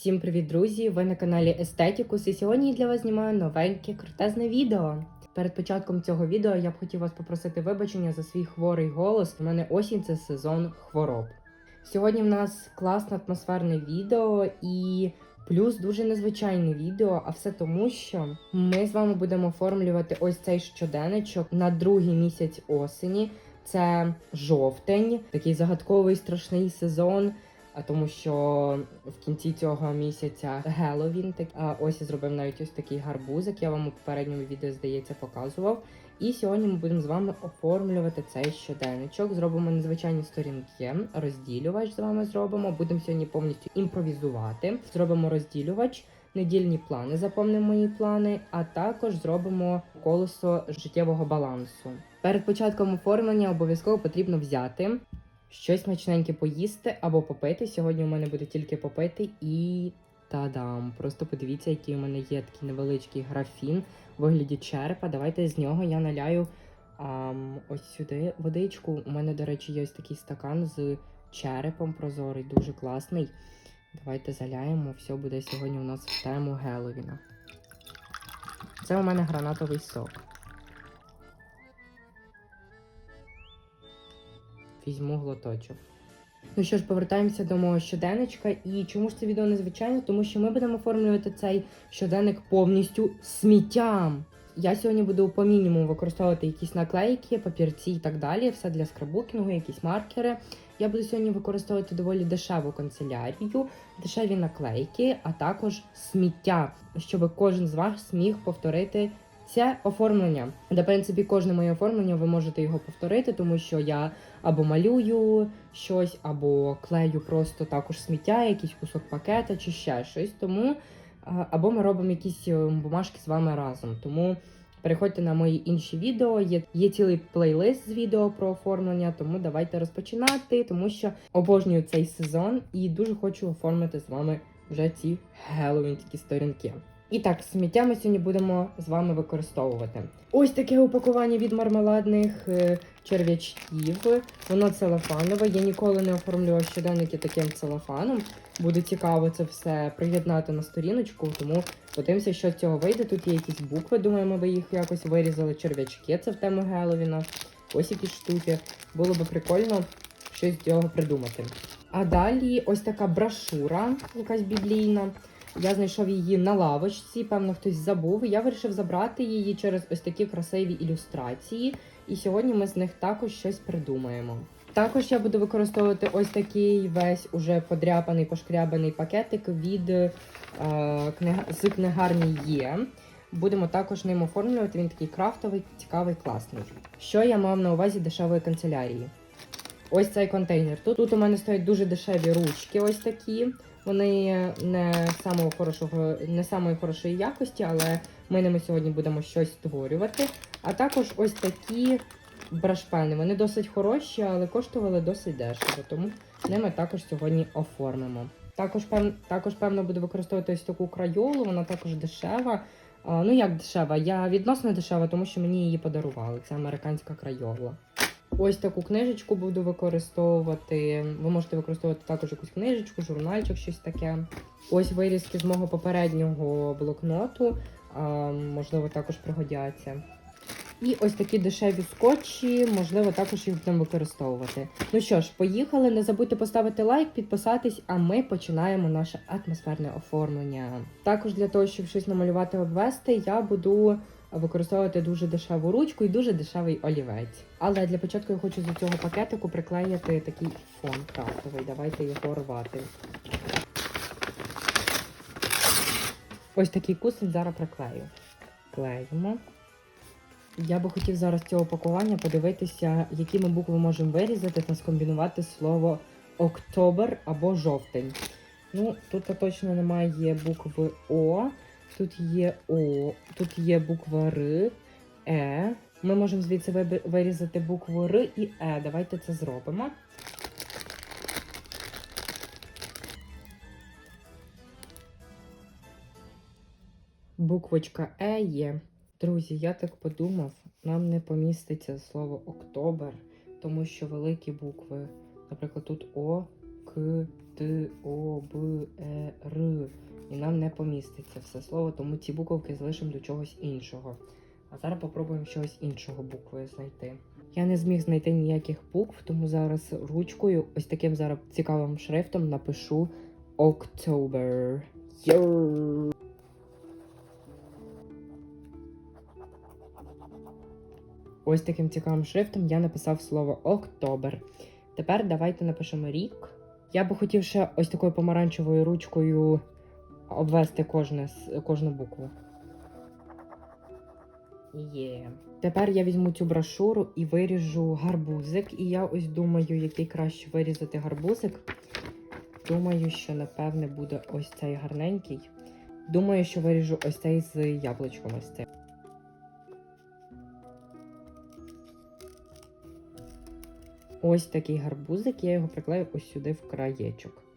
Всім привіт, друзі! Ви на каналі Естетікус, і сьогодні я для вас знімаю новеньке крутезне відео. Перед початком цього відео я б хотів вас попросити вибачення за свій хворий голос. У мене осінь це сезон хвороб. Сьогодні в нас класне атмосферне відео і плюс дуже незвичайне відео. А все тому, що ми з вами будемо оформлювати ось цей щоденничок на другий місяць осені. Це жовтень, такий загадковий страшний сезон. А тому, що в кінці цього місяця Геловін, так ось я зробив навіть ось такий гарбузик. Я вам у попередньому відео здається показував. І сьогодні ми будемо з вами оформлювати цей щоденничок. Зробимо незвичайні сторінки, розділювач з вами зробимо. Будемо сьогодні повністю імпровізувати. Зробимо розділювач, недільні плани, заповнимо мої плани, а також зробимо колесо життєвого балансу. Перед початком оформлення обов'язково потрібно взяти щось смачненьке поїсти або попити. Сьогодні у мене буде тільки попити і та-дам! Просто подивіться, який у мене є такий невеличкий графін у вигляді черепа. Давайте з нього я наляю ам, ось сюди водичку. У мене, до речі, є ось такий стакан з черепом прозорий, дуже класний. Давайте заляємо. Все буде сьогодні у нас в тему Геловіна. Це у мене гранатовий сок. Візьму глоточок. Ну що ж, повертаємося до мого щоденничка. І чому ж це відео незвичайне? Тому що ми будемо оформлювати цей щоденник повністю сміттям. Я сьогодні буду по мінімуму використовувати якісь наклейки, папірці і так далі. Все для скраббукінгу, якісь маркери. Я буду сьогодні використовувати доволі дешеву канцелярію, дешеві наклейки, а також сміття, щоб кожен з вас міг повторити це оформлення. В принципі, кожне моє оформлення ви можете його повторити, тому що я або малюю щось, або клею просто також сміття, якийсь кусок пакета чи ще щось. Тому або ми робимо якісь е, бумажки з вами разом. Тому переходьте на мої інші відео. Є, є цілий плейлист з відео про оформлення, тому давайте розпочинати, тому що обожнюю цей сезон і дуже хочу оформити з вами вже ці геловінські сторінки. І так, сміття ми сьогодні будемо з вами використовувати. Ось таке упакування від мармеладних е, черв'ячків. Воно целофанове. Я ніколи не оформлював щоденники таким целофаном. Буде цікаво це все приєднати на сторіночку, тому подивимося, що з цього вийде. Тут є якісь букви, думаю, ми їх якось вирізали. Черв'ячки, це в тему Геловіна. Ось які штуки. Було би прикольно щось з цього придумати. А далі ось така брошура, якась біблійна. Я знайшов її на лавочці, певно, хтось забув. Я вирішив забрати її через ось такі красиві ілюстрації. І сьогодні ми з них також щось придумаємо. Також я буду використовувати ось такий весь уже подряпаний, пошкрябаний пакетик від е, книга, з книгарні є. Будемо також ним оформлювати. Він такий крафтовий, цікавий, класний. Що я мав на увазі дешевої канцелярії? Ось цей контейнер. Тут, тут у мене стоять дуже дешеві ручки, ось такі. Вони не самого хорошого, не самої хорошої якості, але ми ними сьогодні будемо щось створювати. А також ось такі брашпени. Вони досить хороші, але коштували досить дешево, тому ними також сьогодні оформимо. Також, пев, також певно, буду використовувати ось таку крайолу, вона також дешева. Ну як дешева? Я відносно дешева, тому що мені її подарували. Це американська крайола. Ось таку книжечку буду використовувати. Ви можете використовувати також якусь книжечку, журнальчик, щось таке. Ось вирізки з мого попереднього блокноту, можливо, також пригодяться. І ось такі дешеві скотчі, можливо, також їх будемо використовувати. Ну що ж, поїхали. Не забудьте поставити лайк, підписатись, а ми починаємо наше атмосферне оформлення. Також для того, щоб щось намалювати обвести, я буду використовувати дуже дешеву ручку і дуже дешевий олівець. Але для початку я хочу з цього пакетику приклеїти такий фон крафтовий. Давайте його рвати. Ось такий кусень зараз приклею. Клеїмо. Я би хотів зараз цього пакування подивитися, які ми букви можемо вирізати та скомбінувати слово октобер або жовтень. Ну, тут точно немає букви О. Тут є О, тут є буква Р, Е. Ми можемо звідси вирізати букву Р і Е. Давайте це зробимо. Буквочка Е є. Друзі, я так подумав, нам не поміститься слово октобер, тому що великі букви, наприклад, тут О, К, Т, О, Б, Е, Р. не поміститься все слово, тому ці буковки залишимо до чогось іншого. А зараз попробуємо щось іншого буквою знайти. Я не зміг знайти ніяких букв, тому зараз ручкою, ось таким зараз цікавим шрифтом напишу October. Ось таким цікавим шрифтом я написав слово Октобер. Тепер давайте напишемо рік. Я би хотів ще ось такою помаранчевою ручкою обвести кожне, кожну букву. Є. Тепер я візьму цю брошуру і виріжу гарбузик. І я ось думаю, який краще вирізати гарбузик. Думаю, що напевне буде ось цей гарненький. Думаю, що виріжу ось цей з яблучком ось цей. Ось такий гарбузик, я його приклею ось сюди в краєчок.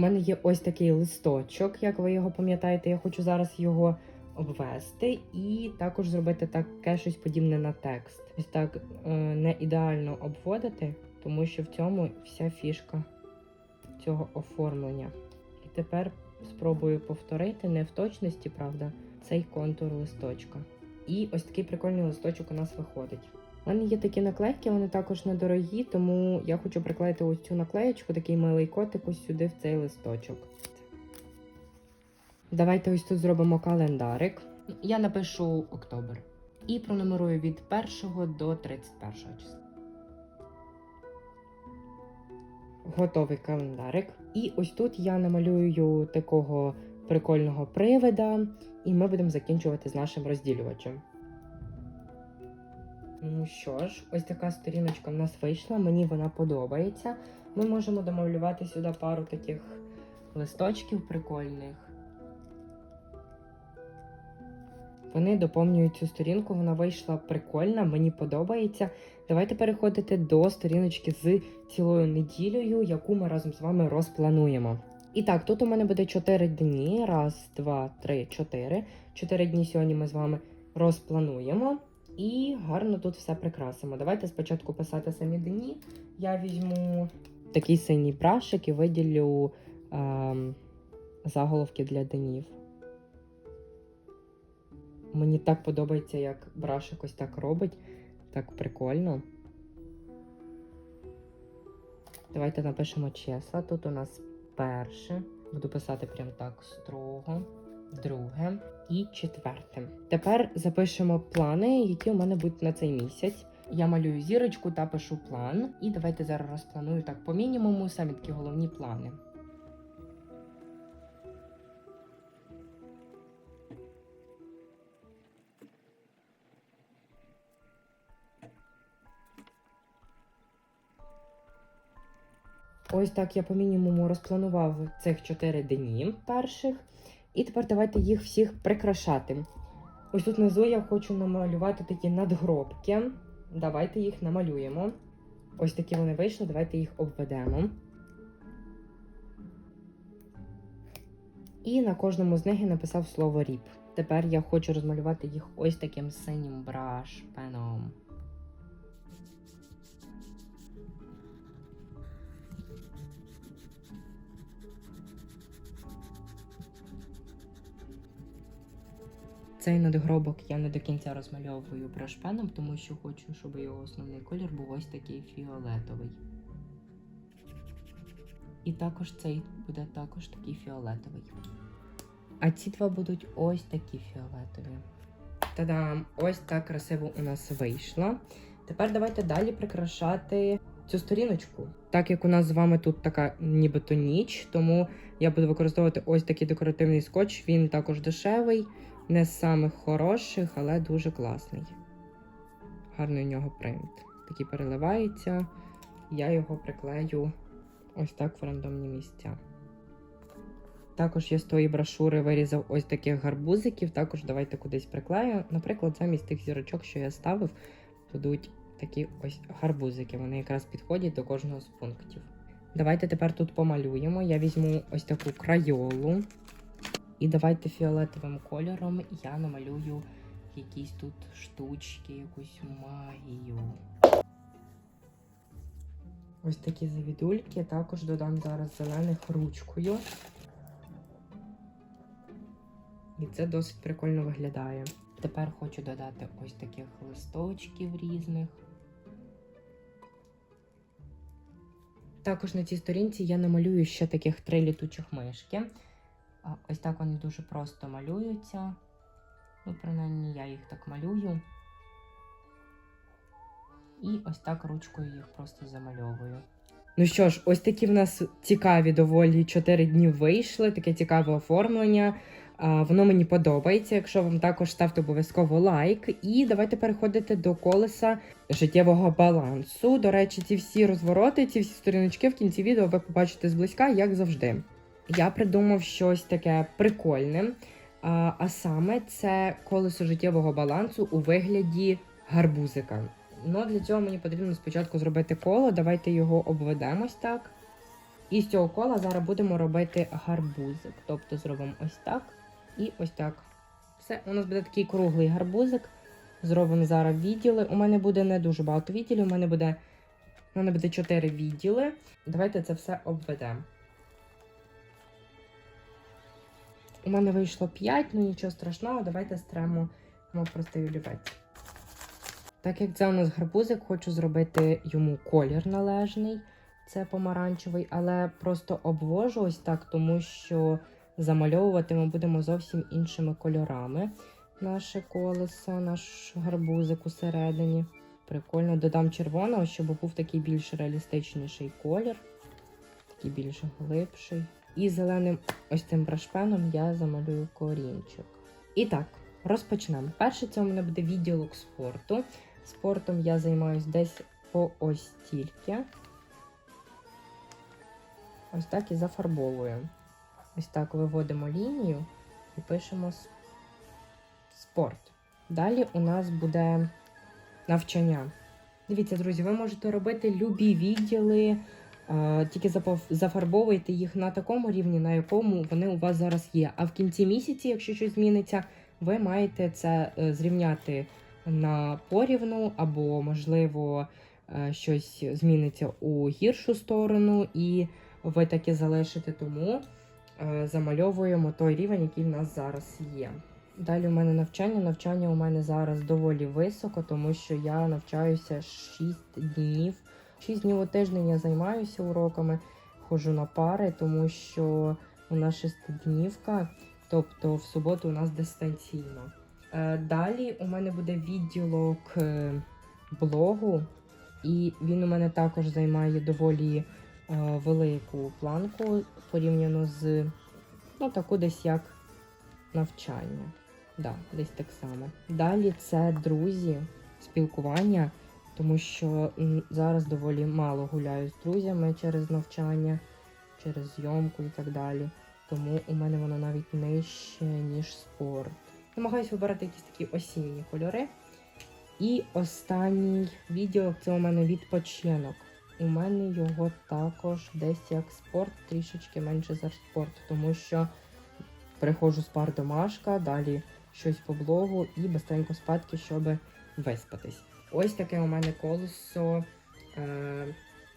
Мене є ось такий листочок, як ви його пам'ятаєте. Я хочу зараз його обвести і також зробити таке щось подібне на текст. Ось так е, не ідеально обводити, тому що в цьому вся фішка цього оформлення. І тепер спробую повторити не в точності, правда, цей контур листочка. І ось такий прикольний листочок у нас виходить. У мене є такі наклейки, вони також недорогі, тому я хочу приклеїти ось цю наклеєчку, такий милий котик ось сюди в цей листочок. Давайте ось тут зробимо календарик. Я напишу октобер. І пронумерую від 1 до 31 числа. Готовий календарик. І ось тут я намалюю такого прикольного привида, і ми будемо закінчувати з нашим розділювачем. Ну що ж, ось така сторіночка в нас вийшла, мені вона подобається. Ми можемо домалювати сюди пару таких листочків прикольних. Вони доповнюють цю сторінку, вона вийшла прикольна, мені подобається. Давайте переходити до сторіночки з цілою неділею, яку ми разом з вами розплануємо. І так, тут у мене буде 4 дні. Раз, два, три, чотири. Чотири дні сьогодні ми з вами розплануємо. І гарно тут все прикрасимо. Давайте спочатку писати самі дні. Я візьму такий синій брашик і виділю ем, заголовки для днів. Мені так подобається, як брашик ось так робить. Так прикольно. Давайте напишемо числа. Тут у нас перше. Буду писати прям так строго. Друге і четверте. Тепер запишемо плани, які у мене будуть на цей місяць. Я малюю зірочку та пишу план. І давайте зараз розпланую так по мінімуму, самі такі головні плани. Ось так я по мінімуму розпланував цих 4 дні перших. І тепер давайте їх всіх прикрашати. Ось тут внизу я хочу намалювати такі надгробки. Давайте їх намалюємо. Ось такі вони вийшли, давайте їх обведемо. І на кожному з них я написав слово ріп. Тепер я хочу розмалювати їх ось таким синім браш Цей надгробок я не до кінця розмальовую брашпеном, тому що хочу, щоб його основний колір був ось такий фіолетовий. І також цей буде також такий фіолетовий. А ці два будуть ось такі фіолетові. Та-дам! Ось так красиво у нас вийшло. Тепер давайте далі прикрашати цю сторіночку. Так як у нас з вами тут така нібито ніч, тому я буду використовувати ось такий декоративний скотч. Він також дешевий, не з самих хороших, але дуже класний. Гарний у нього принт. Такий переливається. Я його приклею ось так в рандомні місця. Також я з тої брошури вирізав ось таких гарбузиків. Також давайте кудись приклею. Наприклад, замість тих зірочок, що я ставив, будуть такі ось гарбузики. Вони якраз підходять до кожного з пунктів. Давайте тепер тут помалюємо. Я візьму ось таку крайолу. І давайте фіолетовим кольором я намалюю якісь тут штучки, якусь магію. Ось такі завідульки. Також додам зараз зелених ручкою. І це досить прикольно виглядає. Тепер хочу додати ось таких листочків різних. Також на цій сторінці я намалюю ще таких три літучих мишки. Ось так вони дуже просто малюються. Ну, принаймні, я їх так малюю. І ось так ручкою їх просто замальовую. Ну що ж, ось такі в нас цікаві доволі 4 дні вийшли, таке цікаве оформлення. Воно мені подобається. Якщо вам також ставте обов'язково лайк. І давайте переходити до колеса життєвого балансу. До речі, ці всі розвороти, ці всі сторіночки в кінці відео ви побачите зблизька, як завжди. Я придумав щось таке прикольне. А, а саме це колесо життєвого балансу у вигляді гарбузика. Ну, для цього мені потрібно спочатку зробити коло. Давайте його обведемось так. І з цього кола зараз будемо робити гарбузик. Тобто зробимо ось так і ось так. Все, у нас буде такий круглий гарбузик. Зробимо зараз відділи. У мене буде не дуже багато відділів, у мене буде, у мене буде 4 відділи. Давайте це все обведемо. У мене вийшло 5, ну нічого страшного, давайте стремо простий олівець. Так як це у нас гарбузик, хочу зробити йому колір належний. Це помаранчевий, але просто обвожу ось так, тому що замальовувати ми будемо зовсім іншими кольорами. Наше колесо, наш гарбузик усередині. Прикольно, додам червоного, щоб був такий більш реалістичніший колір, такий більш глибший. І зеленим ось цим брашпеном я замалюю корінчик. І так, розпочнемо. Перше, це у мене буде відділок спорту. Спортом я займаюсь десь по ось стільки. Ось так і зафарбовую. Ось так виводимо лінію і пишемо спорт. Далі у нас буде навчання. Дивіться, друзі, ви можете робити любі відділи, тільки зафарбовуйте їх на такому рівні, на якому вони у вас зараз є. А в кінці місяці, якщо щось зміниться, ви маєте це е, зрівняти на порівну, або, можливо, е, щось зміниться у гіршу сторону, і ви таки залишите тому. е, Замальовуємо той рівень, який в нас зараз є. Далі у мене навчання. Навчання у мене зараз доволі високо, тому що я навчаюся 6 днів. 6 днів у тиждень я займаюся уроками, ходжу на пари, тому що у нас шестиднівка, тобто в суботу у нас дистанційно. Е, Далі у мене буде відділок е, блогу, і він у мене також займає доволі е, велику планку порівняно з ну, таку десь як навчання. Да, десь так само. Далі це друзі, спілкування, тому що зараз доволі мало гуляю з друзями через навчання, через зйомку і так далі. Тому у мене воно навіть нижче, ніж спорт. Намагаюся вибирати якісь такі осінні кольори. І останній відео це у мене відпочинок. У мене його також десь як спорт, трішечки менше за спорт, тому що приходжу з пар домашка, далі щось по блогу і быстренько спадки, щоб виспатись. Ось таке у мене колесо е,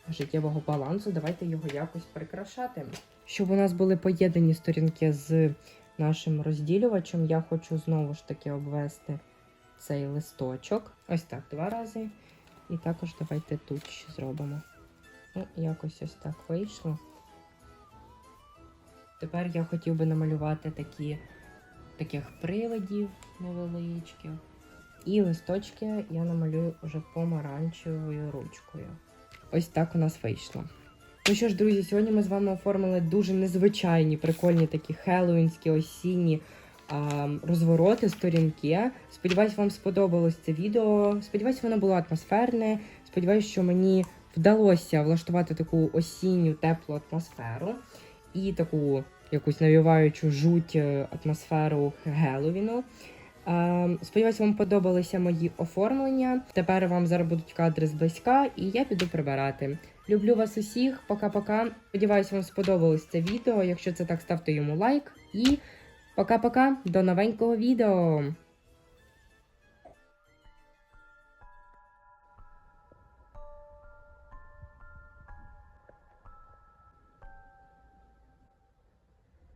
життєвого балансу. Давайте його якось прикрашати. Щоб у нас були поєднані сторінки з нашим розділювачем, я хочу знову ж таки обвести цей листочок. Ось так, два рази. І також давайте тут ще зробимо. Ну, якось ось так вийшло. Тепер я хотів би намалювати такі, таких привидів невеличких. І листочки я намалюю вже помаранчевою ручкою. Ось так у нас вийшло. Ну що ж, друзі, сьогодні ми з вами оформили дуже незвичайні, прикольні такі хеллоуінські осінні а, розвороти, сторінки. Сподіваюсь, вам сподобалось це відео. Сподіваюсь, воно було атмосферне. Сподіваюсь, що мені вдалося влаштувати таку осінню теплу атмосферу і таку якусь навіваючу жуть е, атмосферу Геловіну. Е, Сподіваюсь, вам подобалися мої оформлення. Тепер вам зараз будуть кадри зблизька, і я піду прибирати. Люблю вас усіх, пока-пока. Сподіваюсь, вам сподобалось це відео. Якщо це так, ставте йому лайк. І пока-пока, до новенького відео!